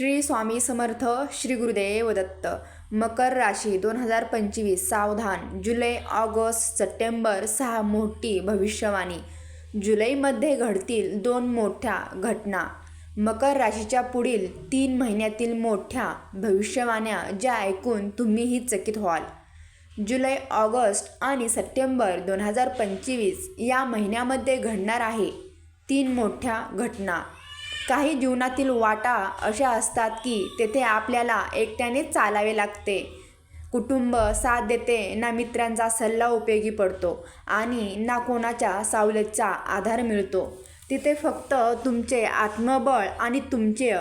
श्री स्वामी समर्थ श्री गुरुदेव दत्त. मकर राशी दोन हजार पंचवीस सावधान. जुलै ऑगस्ट सप्टेंबर सहा मोठी भविष्यवाणी. जुलैमध्ये घडतील दोन मोठ्या घटना. मकर राशीच्या पुढील तीन महिन्यातील मोठ्या भविष्यवाण्या ज्या ऐकून तुम्हीही चकित व्हाल. जुलै ऑगस्ट आणि सप्टेंबर दोन हजार पंचवीस या महिन्यामध्ये घडणार आहे तीन मोठ्या घटना. काही जीवनातील वाटा अशा असतात की तेथे आपल्याला एकट्याने चालावे लागते. कुटुंब साथ देते ना मित्रांचा सल्ला उपयोगी पडतो आणि ना कोणाच्या सावलीचा आधार मिळतो. तिथे फक्त तुमचे आत्मबळ आणि तुमचे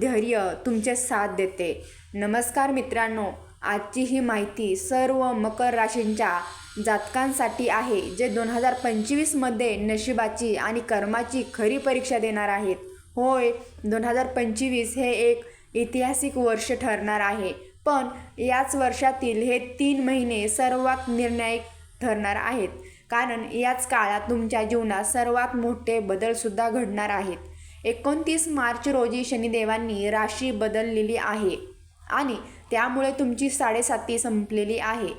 धैर्य तुमचे साथ देते. नमस्कार मित्रांनो आजची ही माहिती सर्व मकर राशींच्या जातकांसाठी आहे जे दोन हजार पंचवीसमध्ये नशिबाची आणि कर्माची खरी परीक्षा देणार आहेत. होय दोन हजार पंचवीस हे एक ऐतिहासिक वर्ष ठरणार आहे. पण याच वर्षातील हे तीन महिने सर्वात निर्णायक ठरणार आहेत. कारण याच काळात तुमच्या जीवनात सर्वात मोठे बदलसुद्धा घडणार आहेत. एकोणतीस मार्च रोजी शनिदेवांनी राशी बदललेली आहे आणि त्यामुळे तुमची साडेसाती संपलेली आहे.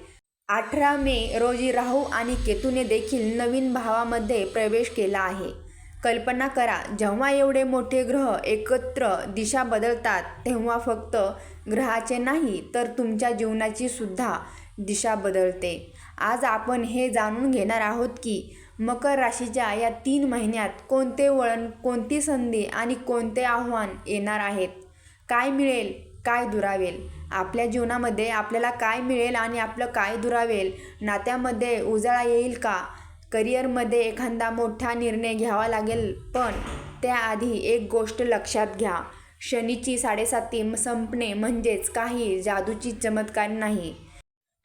अठरा मे रोजी राहू आणि केतूने देखील नवीन भावामध्ये प्रवेश केला आहे. कल्पना करा जेव्हा एवढे मोठे ग्रह एकत्र दिशा बदलतात तेव्हा फक्त ग्रहाचे नाही तर तुमच्या जीवनाची सुद्धा दिशा बदलते. आज आपण हे जाणून घेणार आहोत की मकर राशीच्या या तीन महिन्यात कोणते वळण कोणती संधी आणि कोणते आव्हान येणार आहेत? काय मिळेल काय दुरावेल? आपल्या जीवनामध्ये आपल्याला काय मिळेल आणि आपलं काय दुरावेल? नात्यामध्ये उजाळा येईल का? करिअरमध्ये एखादा मोठा निर्णय घ्यावा लागेल पण त्याआधी एक गोष्ट लक्षात घ्या. शनीची साडेसाती संपणे म्हणजेच काही जादूची चमत्कार नाही.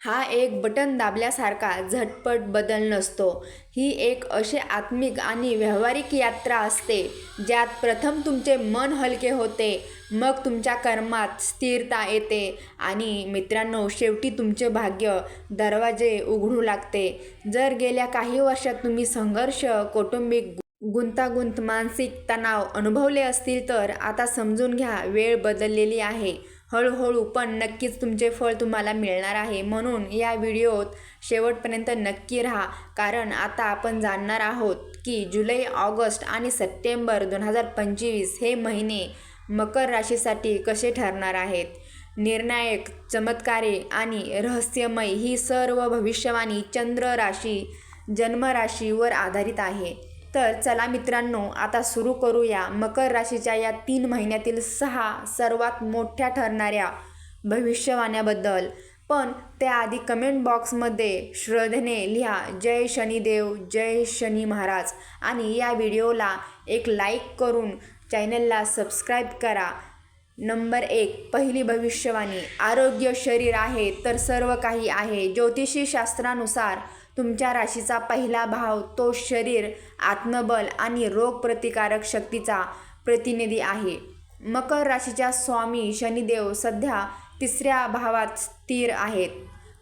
हा एक बटन दाबल्यासारखा झटपट बदल नसतो. ही एक अशी आत्मिक आणि व्यावहारिक यात्रा असते ज्यात प्रथम तुमचे मन हलके होते मग तुमच्या कर्मात स्थिरता येते आणि मित्रांनो शेवटी तुमचे भाग्य दरवाजे उघडू लागते. जर गेल्या काही वर्षात तुम्ही संघर्ष कौटुंबिक गुंतागुंत मानसिक तणाव अनुभवले असतील तर आता समजून घ्या वेळ बदललेली आहे. हळूहळू पण नक्कीच तुमचे फळ तुम्हाला मिळणार आहे. म्हणून या व्हिडिओत शेवटपर्यंत नक्की राहा. कारण आता आपण जाणणार आहोत की जुलै ऑगस्ट आणि सप्टेंबर दोन हजार पंचवीस हे महिने मकर राशीसाठी कसे ठरणार आहेत? निर्णायक चमत्कारे आणि रहस्यमय ही सर्व भविष्यवाणी चंद्र राशी जन्मराशीवर आधारित आहे. तर चला मित्रांनो आता सुरू करूया मकर राशीच्या या तीन महिन्यातील सहा सर्वात मोठ्या ठरणाऱ्या भविष्यवाण्याबद्दल. पण त्याआधी कमेंट बॉक्समध्ये श्रद्धेने लिहा. जय शनिदेव जय शनी महाराज. आणि या व्हिडिओला एक लाईक करून चॅनलला सबस्क्राईब करा. नंबर एक पहिली भविष्यवाणी. आरोग्य शरीर आहे तर सर्व काही आहे. ज्योतिषी शास्त्रानुसार तुमच्या राशीचा पहिला भाव तो शरीर आत्मबल आणि रोगप्रतिकारक शक्तीचा प्रतिनिधी आहे. मकर राशीच्या स्वामी शनिदेव सध्या तिसऱ्या भावात स्थिर आहेत.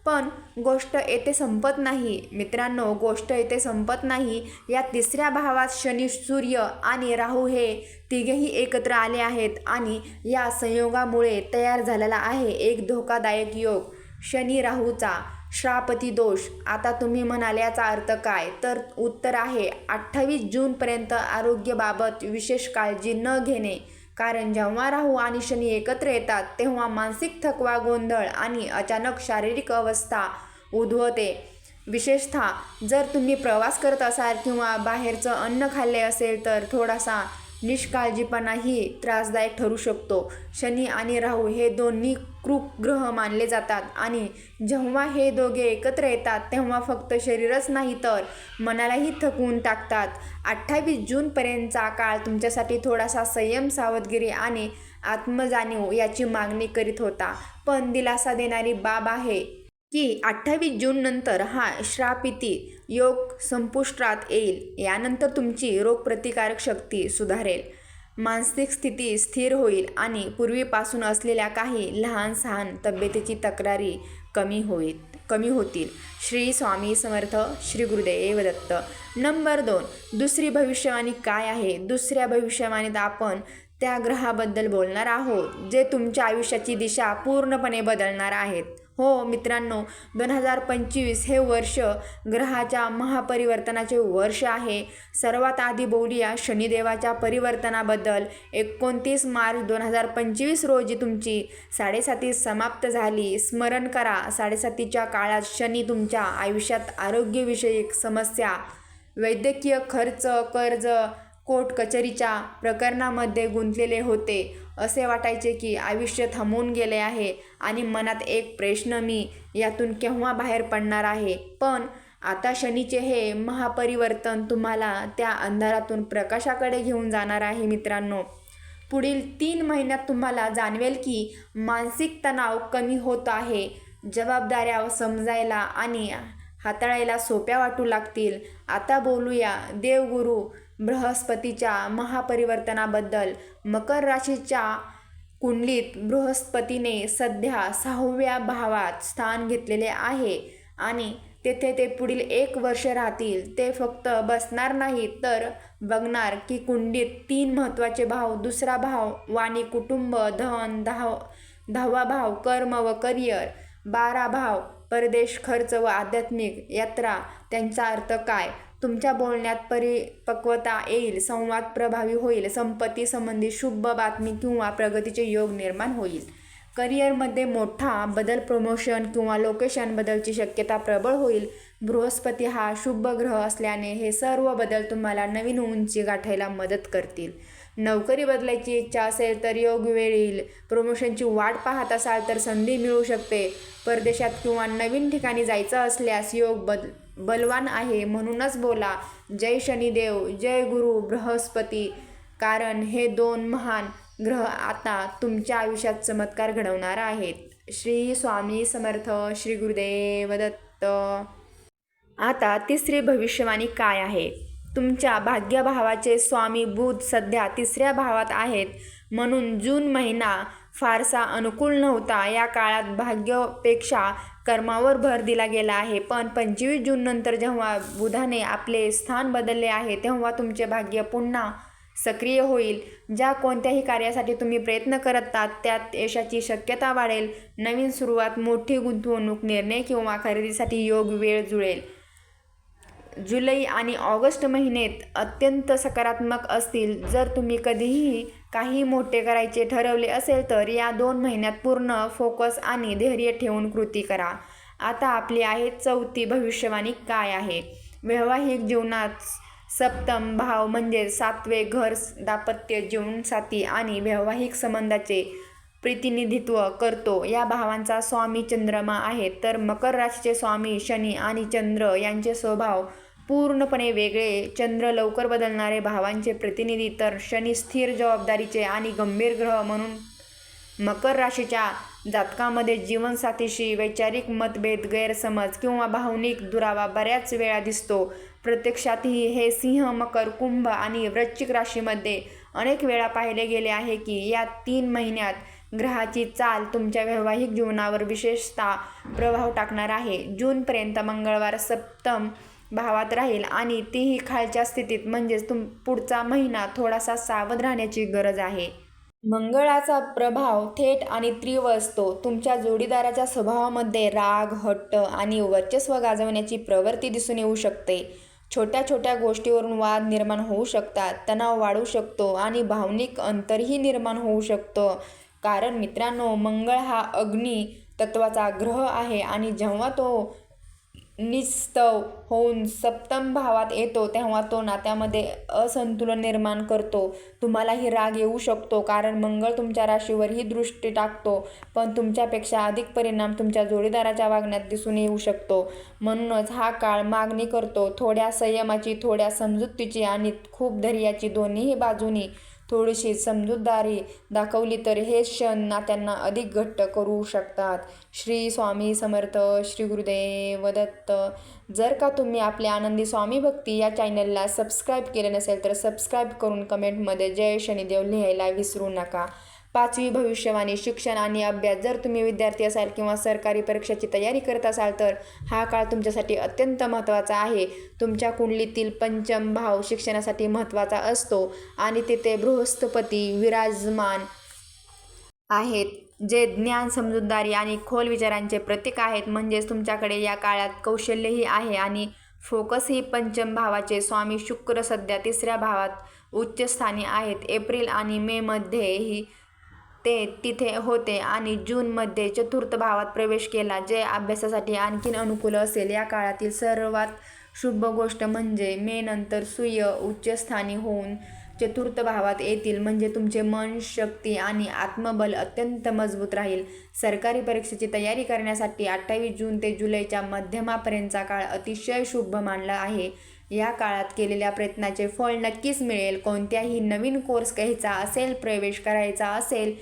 पण गोष्ट येथे संपत नाही. मित्रांनो गोष्ट येथे संपत नाही. या तिसऱ्या भावात शनी सूर्य आणि राहू हे तिघेही एकत्र आले आहेत आणि या संयोगामुळे तयार झालेला आहे एक धोकादायक योग शनी राहूचा. श्रापती दोष. आता तुम्ही म्हणाल याचा अर्थ काय? तर उत्तर आहे अठ्ठावीस जूनपर्यंत आरोग्याबाबत विशेष काळजी न घेणे. कारण जेव्हा राहू आणि शनी एकत्र येतात तेव्हा मानसिक थकवा गोंधळ आणि अचानक शारीरिक अवस्था उद्भवते. विशेषतः जर तुम्ही प्रवास करत असाल किंवा बाहेरचं अन्न खाल्ले असेल तर थोडासा निष्काळजीपणाही त्रासदायक ठरू शकतो. शनी आणि राहू हे दोन्ही कृक ग्रह मानले जातात. आणि जेव्हा हे दोघे एकत्र येतात तेव्हा फक्त शरीरच नाही तर मनालाही थकवून टाकतात. अठ्ठावीस जूनपर्यंतचा काळ तुमच्यासाठी थोडासा संयम सावधगिरी आणि आत्मजाणीव याची मागणी करीत होता. पण दिलासा देणारी बाब आहे की अठ्ठावीस जूननंतर हा श्रापिती योग संपुष्टात येईल. यानंतर तुमची रोगप्रतिकारक शक्ती सुधारेल. मानसिक स्थिती स्थिर होईल आणि पूर्वीपासून असलेल्या काही लहान सहान तब्येतीची तक्रारी कमी होईल कमी होतील. श्री स्वामी समर्थ श्री गुरुदेव दत्त. नंबर दोन दुसरी भविष्यवाणी काय आहे? दुसऱ्या भविष्यवाणीत आपण त्या ग्रहाबद्दल बोलणार आहोत जे तुमच्या आयुष्याची दिशा पूर्णपणे बदलणार आहेत. हो मित्रांनो दोन हजार पंचवीस हे वर्ष ग्रहाच्या महापरिवर्तनाचे वर्ष आहे. सर्वात आधी बोलूया शनिदेवाच्या परिवर्तनाबद्दल. एकोणतीस मार्च दोन हजार पंचवीस रोजी तुमची साडेसाती समाप्त झाली. स्मरण करा साडेसातीच्या काळात शनी तुमच्या आयुष्यात आरोग्यविषयक समस्या वैद्यकीय खर्च कर्ज कोर्ट कचेरीच्या प्रकरणामध्ये गुंतलेले होते. असे वाटायचे की आयुष्य थांबून गेले आहे आणि मनात एक प्रश्न मी यातून केव्हा बाहेर पडणार आहे. पण आता शनीचे हे महापरिवर्तन तुम्हाला त्या अंधारातून प्रकाशाकडे घेऊन जाणार आहे मित्रांनो. पुढील तीन महिन्यात तुम्हाला जाणवेल की मानसिक तणाव कमी होत आहे. जबाबदाऱ्या समजायला आणि हाताळायला सोप्या वाटू लागतील. आता बोलूया देवगुरू बृहस्पतीच्या महापरिवर्तनाबद्दल मकर राशीच्या कुंडलीत बृहस्पतीने सध्या सहाव्या भावात स्थान घेतलेले आहे आणि तेथे ते पुढील एक वर्ष राहतील. ते फक्त बसणार नाही तर बघणार की कुंडीत तीन महत्त्वाचे भाव दुसरा भाव वाणी कुटुंब धन धाव दहावा भाव कर्म व करिअर बारा भाव परदेश खर्च व आध्यात्मिक यात्रा त्यांचा अर्थ काय? तुमच्या बोलण्यात परिपक्वता येईल संवाद प्रभावी होईल संपत्ती संबंधी शुभ बातमी किंवा प्रगतीचे योग निर्माण होईल. करिअरमध्ये मोठा बदल प्रमोशन किंवा लोकेशन बदलची शक्यता प्रबळ होईल. बृहस्पती हा शुभ ग्रह असल्याने हे सर्व बदल तुम्हाला नवीन उंची गाठायला मदत करतील. नोकरी बदलायची इच्छा असेल तर योग वेळ येईल प्रमोशनची वाट पाहत असाल तर संधी मिळू शकते. परदेशात किंवा नवीन ठिकाणी जायचं असल्यास योग बदल बलवान आहे म्हणूनच बोला जय शनिदेव जय गुरु बृहस्पती. कारण हे दोन महान ग्रह आता तुमच्या आयुष्यात चमत्कार घडवणार आहेत. श्री स्वामी समर्थ श्री गुरुदेव दत्त. आता तिसरी भविष्यवाणी काय आहे? तुमच्या भाग्यभावाचे स्वामी बुध सध्या तिसऱ्या भावात आहेत. म्हणून जून महिना फारसा अनुकूल नव्हता. या काळात भाग्यापेक्षा कर्मावर भर दिला गेला आहे. पण पंचवीस जून नंतर जेव्हा बुधाने आपले स्थान बदलले आहे तेव्हा तुमचे भाग्य पुन्हा सक्रिय होईल. ज्या कोणत्याही कार्यासाठी तुम्ही प्रयत्न करत आहात त्यात यशाची शक्यता वाढेल. नवीन सुरुवात मोठी गुंतवणूक निर्णय किंवा खरेदीसाठी योग वेळ जुळेल. जुलै आणि ऑगस्ट महिन्यात अत्यंत सकारात्मक असतील जर तुम्ही कधीही काही मोठे करायचे ठरवले असेल तर या दोन महिन्यात पूर्ण फोकस आणि धैर्य ठेवून कृती करा. आता आपली आहे चौथी भविष्यवाणी काय आहे? वैवाहिक जीवनात सप्तम भाव म्हणजे सातवे घर दाम्पत्य जीवनसाथी आणि वैवाहिक संबंधाचे प्रतिनिधित्व करतो. या भावांचा स्वामी चंद्रमा आहे. तर मकर राशीचे स्वामी शनी आणि चंद्र यांचे स्वभाव पूर्णपणे वेगळे. चंद्र लवकर बदलणारे भावांचे प्रतिनिधी तर शनी स्थिर जबाबदारीचे आणि गंभीर ग्रह म्हणून मकर राशीच्या जातकामध्ये जीवनसाथीशी वैचारिक मतभेद गैरसमज किंवा भावनिक दुरावा बऱ्याच वेळा दिसतो. प्रत्यक्षातही हे सिंह मकर कुंभ आणि वृश्चिक राशीमध्ये अनेक वेळा पाहिले गेले आहे की या तीन महिन्यात ग्रहाची चाल तुमच्या वैवाहिक जीवनावर विशेषतः प्रभाव टाकणार आहे. जूनपर्यंत मंगळवार सप्तम भावात राहील आणि तीही खालच्या स्थितीत म्हणजेच तुम पुढचा महिना थोडासा सावध राहण्याची गरज आहे. मंगळाचा प्रभाव थेट आणि तीव्र असतो. तुमच्या जोडीदाराच्या स्वभावामध्ये राग हट्ट आणि वर्चस्व गाजवण्याची प्रवृत्ती दिसून येऊ शकते. छोट्या छोट्या गोष्टीवरून वाद निर्माण होऊ शकतात तणाव वाढू शकतो आणि भावनिक अंतरही निर्माण होऊ शकतं. कारण मित्रांनो मंगळ हा अग्नी तत्वाचा ग्रह आहे आणि जेव्हा तो निस्तव होऊन सप्तम भावात येतो तेव्हा तो नात्यामध्ये असंतुलन निर्माण करतो. तुम्हालाही राग येऊ शकतो कारण मंगळ तुमच्या राशीवरही दृष्टी टाकतो पण तुमच्यापेक्षा अधिक परिणाम तुमच्या जोडीदाराच्या वागण्यात दिसून येऊ शकतो. म्हणूनच हा काळ मागणी करतो थोड्या संयमाची थोड्या समजुतीची आणि खूप धैर्याची दोन्हीही बाजूनी. थोडीशी समजूतदारी दाखवली तर हे क्षण नात्यांना अधिक घट्ट करू शकतात. श्री स्वामी समर्थ श्री गुरुदेव दत्त. जर का तुम्ही आपल्या आनंदी स्वामी भक्ती या चॅनलला सबस्क्राईब केले नसेल तर सबस्क्राईब करून कमेंटमध्ये जय शनिदेव लिहायला विसरू नका. पाचवी भविष्यवाणी शिक्षण आणि अभ्यास. जर तुम्ही विद्यार्थी असाल किंवा सरकारी परीक्षेची तयारी करत असाल तर हा काळ तुमच्यासाठी अत्यंत महत्त्वाचा आहे. तुमच्या कुंडलीतील पंचम भाव शिक्षणासाठी महत्त्वाचा असतो आणि तिथे बृहस्पती विराजमान आहेत जे ज्ञान समजूतदारी आणि खोल विचारांचे प्रतीक आहेत. म्हणजेच तुमच्याकडे या काळात कौशल्यही आहे आणि फोकसही पंचम भावाचे. स्वामी शुक्र सध्या तिसऱ्या भावात उच्चस्थानी आहेत. एप्रिल आणि मेमध्येही ते तिथे होते आणि जूनमध्ये चतुर्थ भावात प्रवेश केला जे अभ्यासासाठी आणखीन अनुकूल असेल. या काळातील सर्वात शुभ गोष्ट म्हणजे मे नंतर सूर्य उच्चस्थानी होऊन चतुर्थ भावात येतील. म्हणजे तुमचे मन शक्ती आणि आत्मबल अत्यंत मजबूत राहील. सरकारी परीक्षेची तयारी करण्यासाठी अठ्ठावीस जून ते जुलैच्या मध्यमापर्यंतचा काळ अतिशय शुभ मानला आहे. या काळात केलेल्या प्रयत्नाचे फळ नक्कीच मिळेल. कोणत्याही नवीन कोर्स घ्यायचा असेल प्रवेश करायचा असेल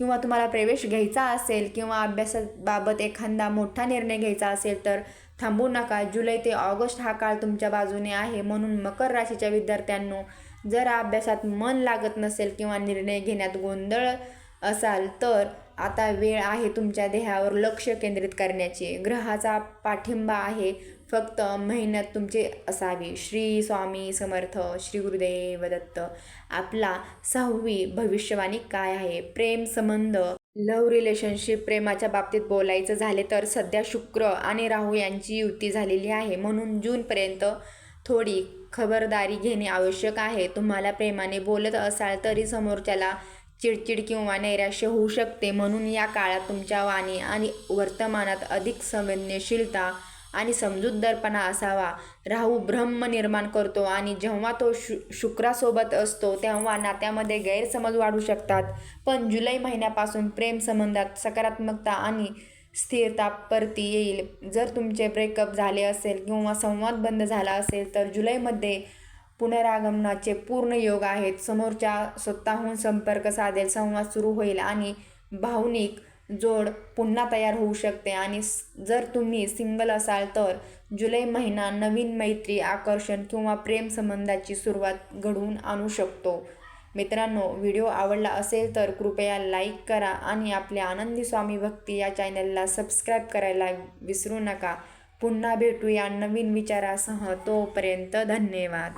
किंवा तुम्हाला प्रवेश घ्यायचा असेल किंवा अभ्यासाबाबत एखादा मोठा निर्णय घ्यायचा असेल तर थांबू नका. जुलै ते ऑगस्ट हा काळ तुमच्या बाजूने आहे. म्हणून मकर राशीच्या विद्यार्थ्यांनो जर अभ्यासात मन लागत नसेल किंवा निर्णय घेण्यात गोंधळ असाल तर आता वेळ आहे तुमच्या देहावर लक्ष केंद्रित करण्याची. ग्रहाचा पाठिंबा आहे. फक्त मेहनत तुमची असावी. श्री स्वामी समर्थ श्री गुरुदेव दत्त आपला सहावी भविष्यवाणी काय आहे? प्रेम संबंध लव्ह रिलेशनशिप प्रेमाच्या बाबतीत बोलायचं झाले तर सध्या शुक्र आणि राहू यांची युती झालेली आहे. म्हणून जूनपर्यंत थोडी खबरदारी घेणे आवश्यक आहे. तुम्हाला प्रेमाने बोलत असाल तरी समोरच्याला चिडचिड किंवा नैराश्य होऊ शकते. म्हणून या काळात तुमच्या वाणी आणि वर्तमानात अधिक संवेदनशीलता आणि समजूतदारपणा असावा. राहू ब्रह्म निर्माण करतो आणि जेव्हा तो शु शुक्रासोबत असतो तेव्हा नात्यामध्ये गैरसमज वाढू शकतात. पण जुलै महिन्यापासून प्रेम संबंधात सकारात्मकता आणि स्थिरता परती येईल. जर तुमचे ब्रेकअप झाले असेल किंवा संवाद बंद झाला असेल तर जुलैमध्ये पुनरागमनाचे पूर्ण योग आहेत. समोरच्या स्वतःहून संपर्क साधेल संवाद सुरू होईल आणि भावनिक जोड पुन्हा तयार होऊ शकते. आणि जर तुम्ही सिंगल असाल तर जुलै महिना नवीन मैत्री आकर्षण किंवा प्रेम संबंधाची सुरुवात घडवून आणू शकतो. मित्रांनो व्हिडिओ आवडला असेल तर कृपया लाईक करा आणि आपल्या आनंदी स्वामी भक्ती या चॅनलला सबस्क्राईब करायला विसरू नका. पुन्हा भेटूया नवीन विचारासह. तोपर्यंत धन्यवाद.